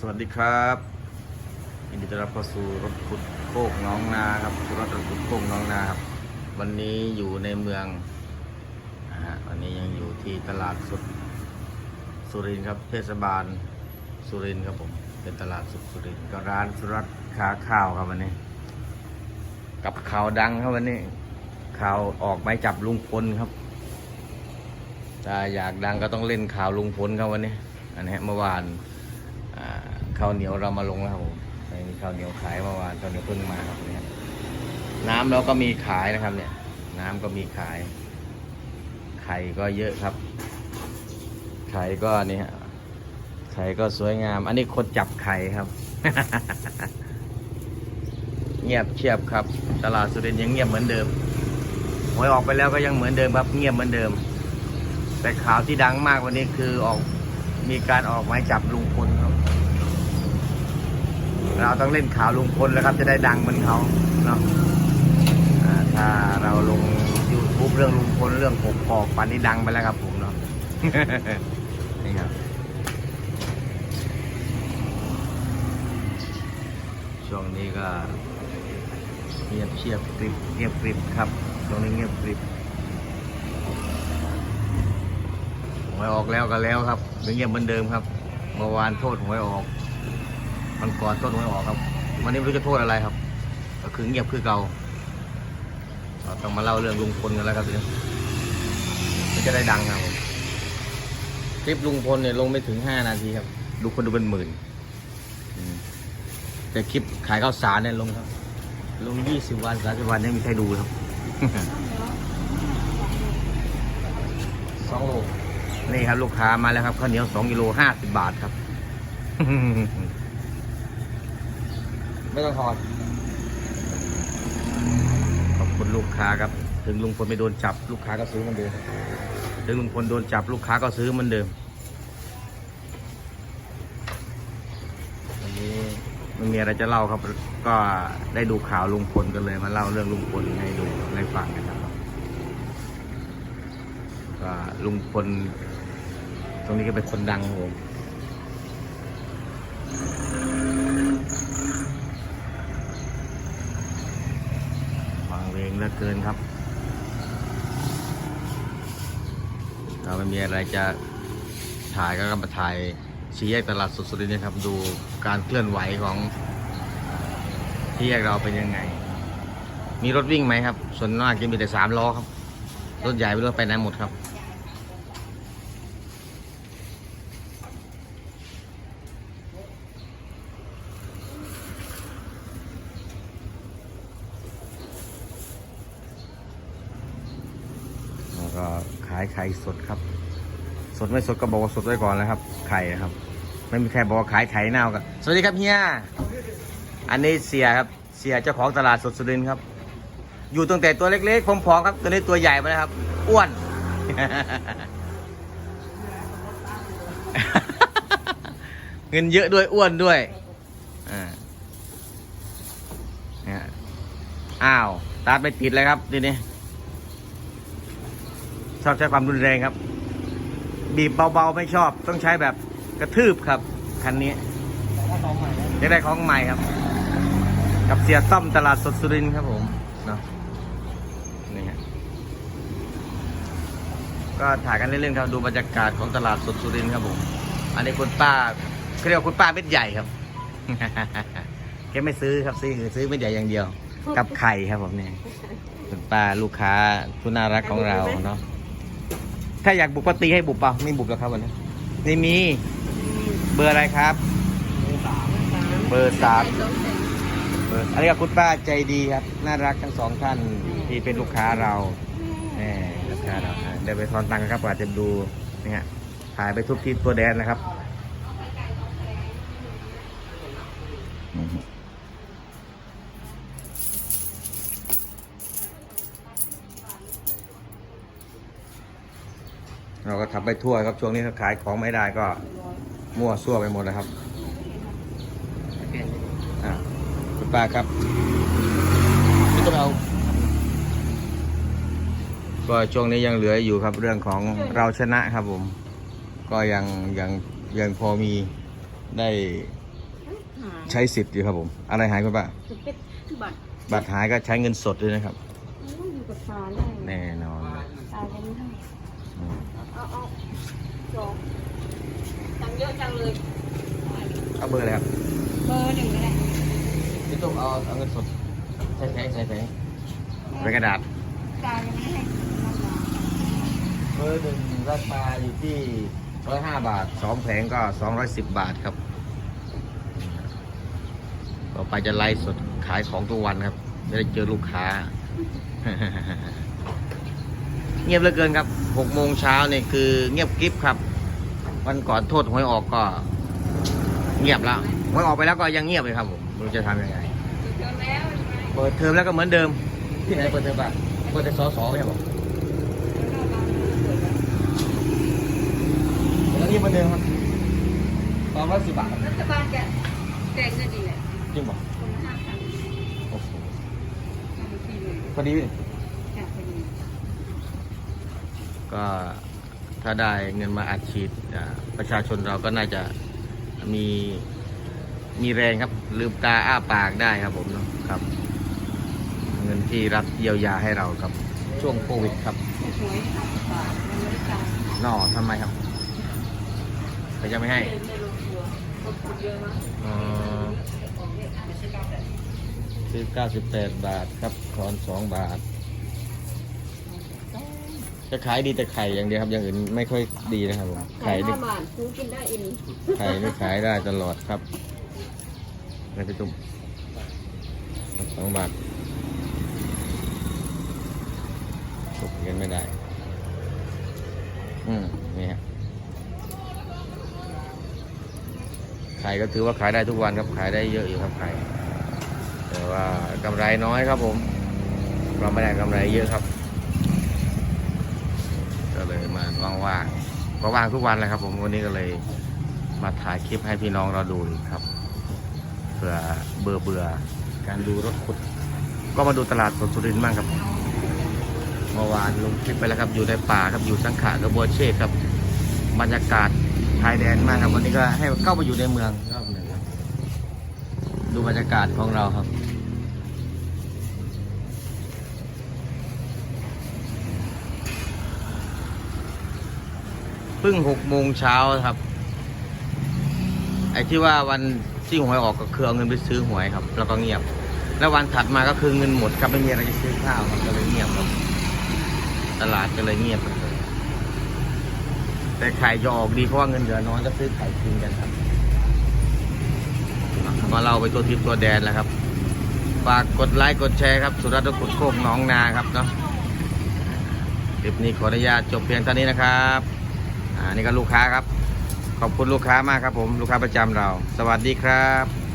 สวัสดีครับยินดีต้อนรับเข้าสู่รถขุดโคกน้องนาครับรถขุดโคกน้องนาครับ วันนี้อยู่ในเมืองนะฮะวันนี้ยังอยู่ที่ตลาดสดสุรินทร์ครับ เทศบาลสุรินทร์ครับผมเป็นตลาดสดสุรินก็ร้านสุรัตน์ขาข้าวครับวันนี้ กับข่าวดังครับวันนี้ ข่าวออกไม้จับลุงพลครับถ้าอยากดังก็ต้องเล่นข่าวลุงพลครับวันนี้อันนี้เมื่อวาน ข้าวเหนียวเรามาลงแล้วครับผมมีข้าวเหนียวขายเมื่อวานข้าวเหนียวเพิ่งมาครับเนี่ยน้ำเราก็มีขายนะครับ เนี่ย น้ำก็มีขาย ไข่ก็เยอะครับ ไข่ก็นี่ฮะไข่ก็สวยงาม อันนี้คนจับไข่ครับ เงียบเชียบครับ ตลาดสุรินทร์ยังเงียบเหมือนเดิมหวยออกไปแล้วก็ยังเหมือนเดิมครับเงียบเหมือนเดิม แต่ข่าวที่ดังมากวันนี้คือออกมีการออกหมายจับลุงพล เราต้องเล่นข่าวลุงพลแล้วครับ จะได้ดังเหมือนเขาเนาะถ้าเราลงยูทูบเรื่องลุงพลเรื่องกกอกปันนี้ดังไปแล้วครับผมเนาะนี่ครับช่วงนี้ก็เงียบเชียบกริบเงียบกริบครับช่วงนี้เงียบกริบหวยออกแล้วก็แล้วครับยังเงียบเหมือนเดิมครับเมื่อวานโทษหวยออก มันก่อนโทษหวยออกครับ วันนี้ไม่รู้จะโทษอะไรครับ ก็คือเงียบคือเก่าเราต้องมาเล่าเรื่องลุงพลกันแล้วครับทีนี้มันจะได้ดังครับผมคลิปลุงพลเนี่ยลงไม่ถึงห้านาทีครับดูคนดูเป็นหมื่นอืมแต่คลิปขายข้าวสารเนี่ยลงครับ ลงยี่สิบวันสามสิบวันยังมีใครดูครับสองโลนี่ครับ ลูกค้ามาแล้วครับข้าวเหนียวสองกิโลห้าสิบบาทครับ ไม่ต้องทอนขอบคุณลูกค้าครับ ถึงลุงพลไม่โดนจับลูกค้าก็ซื้อเหมันเดิมถึงลุงพลโดนจับลูกค้าก็ซื้อเหมันเดิมวันนี้ไม่มีอะไรจะเล่าครับ ก็ได้ดูข่าวลุงพลกันเลยมาเล่าเรื่องลุงพลให้ดูให้ฟังนะครับก็ลุงพลตรงนี้ก็เป็นคนดังผมวางเวงเห ลือเกินครับเราไม่มีอะไรจะถ่ายก็กำมาถ่ายชี้แยกตลาดสดสุดนี้ครับ ดูการเคลื่อนไหวของที่แยกเราเป็นยังไง มีรถวิ่งไหมครับ ส่วนมากจะมีแต่สามล้อครับ รถใหญ่ไม่รู้ไปไหนหมดครับ แล้วก็ขาย ไข่สดครับ สดไม่สดก็บอกว่าสดไว้ก่อนนะครับ ไข่นะครับ ไม่มีใครบอกว่าขายไข่เน่ากันสวัสดีครับเฮีย อันนี้เสียครับ เสียเจ้าของตลาดสดสุรินทร์ครับ อยู่ตั้งแต่ตัวเล็กๆผอมๆครับ ตัวนี้ตัวใหญ่มาแล้วครับ อ้วน เงินเยอะด้วยอ้วนด้วยอ่าเนี่ยอ้าวตาไปติดเลยครับทีนี้ ชอบใช้ความรุนแรงครับ บีบเบาๆไม่ชอบต้องใช้แบบกระทืบครับ คันนี้จะได้ของใหม่ครับ กับเสียต้อมตลาดสดสุรินทร์ครับผมเนาะนี่ฮะก็ถ่ายกันเล่นๆครับดูบรรยากาศของตลาดสดสุรินทร์ครับผม อันนี้คุณป้าเขาเรียกว่าคุณป้าเม็ดใหญ่ครับแกไม่ซื้อครับซื้อซื้อเม็ดใหญ่อย่างเดียว กับไข่ครับผมเนี่ยคุณป้าลูกค้าผู้น่ารักของเราเนาะ ถ้าอยากบุกก็ตีให้บุกเปล่าไม่บุกแล้วครับวันนี้ไม่มี เบอร์อะไรครับ เบอร์สามเบอร์อันนี้ก็คุณป้าใจดีครับ น่ารักทั้งสองท่านที่เป็นลูกค้าเราแหมลูกค้าเราเดี๋ยวไปทอนตังค์ครับอาจจะดูนี่ฮะถ่ายไปทุกที่ตัวแดนนะครับ เราก็ทำไปทั่วครับช่วงนี้ถ้าขายของไม่ได้ก็มั่วซั่วไปหมดนะครับอะคุณป้าครับนี่ก็เราก็ช่วงนี้ยังเหลืออยู่ครับเรื่องของเราชนะครับผม ก็ยังยังยังพอมีได้หายใช้สิทธิ์อยู่ครับผม อะไรหายคุณป้าบัตรบัตรหายก็ใช้เงินสดด้วยนะครับอู้อยู่กับตาแน่แน่นอน ตาจะไม่ให้ อืม เอาเอา สองจังเยอะจังเลย เอาเบอร์อะไรครับเบอร์หนึ่งก็ได้พี่ตุ้มเอาเอาเงินสดใช้แผงใช้แผงเป็นกระดาษตาจะไม่ให้น้ำตาเบอร์หนึ่งราคาอยู่ที่ร้อยห้าบาทสองแผงก็สองร้อยสิบบาทครับต่อไปจะไลฟ์สดขายของทุกวันครับจะได้เจอลูกค้า เงียบเหลือเกินครับหกโมงเช้านี่คือเงียบกริบครับ วันก่อนโทษหวยออกก็ เงียบแล้วหวยออกไปแล้วก็ยังเงียบเลยครับผมไม่รู้จะทำยังไงเจอแล้วใช่ไหมเปิดเทอมแล้วก็เหมือนเดิม ที่ไหนเปิดเทอมบ้างเปิดแต่สอสอไม่ใช่บอกแล้วนี่เหมือนเดิมครับสองร้อยสิบบาทรัฐบาลจะแจกเงินดีแหละจริงบอกคนละห้าพันโอ้โหทำทีเลยพอดีเลย แจกพอดี ก็ถ้าได้เงินมาอัดฉีดอ่าประชาชนเราก็น่าจะมีมีแรงครับ ลืมตาอ้าปากได้ครับผมเนาะครับ เงินที่รัฐเยียวยาให้เราครับ ช่วงโควิดครับหวยห้าสิบบาทมันไม่ได้จ่ายนอทำไมครับเขาจะไม่ให้ในโรงครัวคนพูดเยอะมากอ๋อซื้อ98 บาทครับทอน 2 บาท จะขายดีแต่ไข่อย่างเดียวครับ อย่างอื่นไม่ค่อยดีนะครับผมขายไข่นี่ห้าบาทซื้อกินได้อิ่มไข่นี่ขายได้ตลอดครับไม่ไปตุ้มสองบาทถูกเงินไม่ได้ อืมนี่ฮะขายก็ถือว่าขายได้ทุกวันครับขายได้เยอะอยู่ครับขายแต่ว่ากำไรน้อยครับผมเราไม่ได้กำไรเยอะครับก็ เลยมาว่างๆก็ว่างทุกวันเลยครับ ผมวันนี้ก็เลยมาถ่ายคลิปให้พี่น้องเราดูครับเผื่อเบื่อเบื่อการดูรถขุด ก็มาดูตลาดสดสุรินทร์บ้างครับเมื่อวานลงคลิปไปแล้วครับ อยู่ในป่าครับอยู่สังขะกับบัวเชษครับบรรยากาศชายแดนมากครับวันนี้ก็ให้เข้ามาอยู่ในเมืองรอบหนึ่งครับดูบรรยากาศของเราครับ เพิ่งหกโมงเช้าครับ ไอ้ที่ว่าวันที่หวยออกก็คือเอาเงินไปซื้อหวยครับ แล้วก็เงียบ แล้ววันถัดมาก็คือเงินหมดครับไม่มีอะไรจะซื้อข้าวครับก็เลยเงียบครับ ตลาดก็เลยเงียบไปเลยแต่ไข่จะออกดีเพราะว่าเงินเหลือน้อยก็ซื้อไข่กินกันครับมาเราไปตัวทิพย์ตัวแดนแล้วครับฝากกดไลค์กดแชร์ครับ สุรัตน์กุดโคกน้องนาครับเนาะคลิปนี้ขออนุญาตจบเพียงเท่านี้นะครับ อ่านี่ก็ลูกค้าครับ ขอบคุณลูกค้ามากครับผม ลูกค้าประจำเรา สวัสดีครับ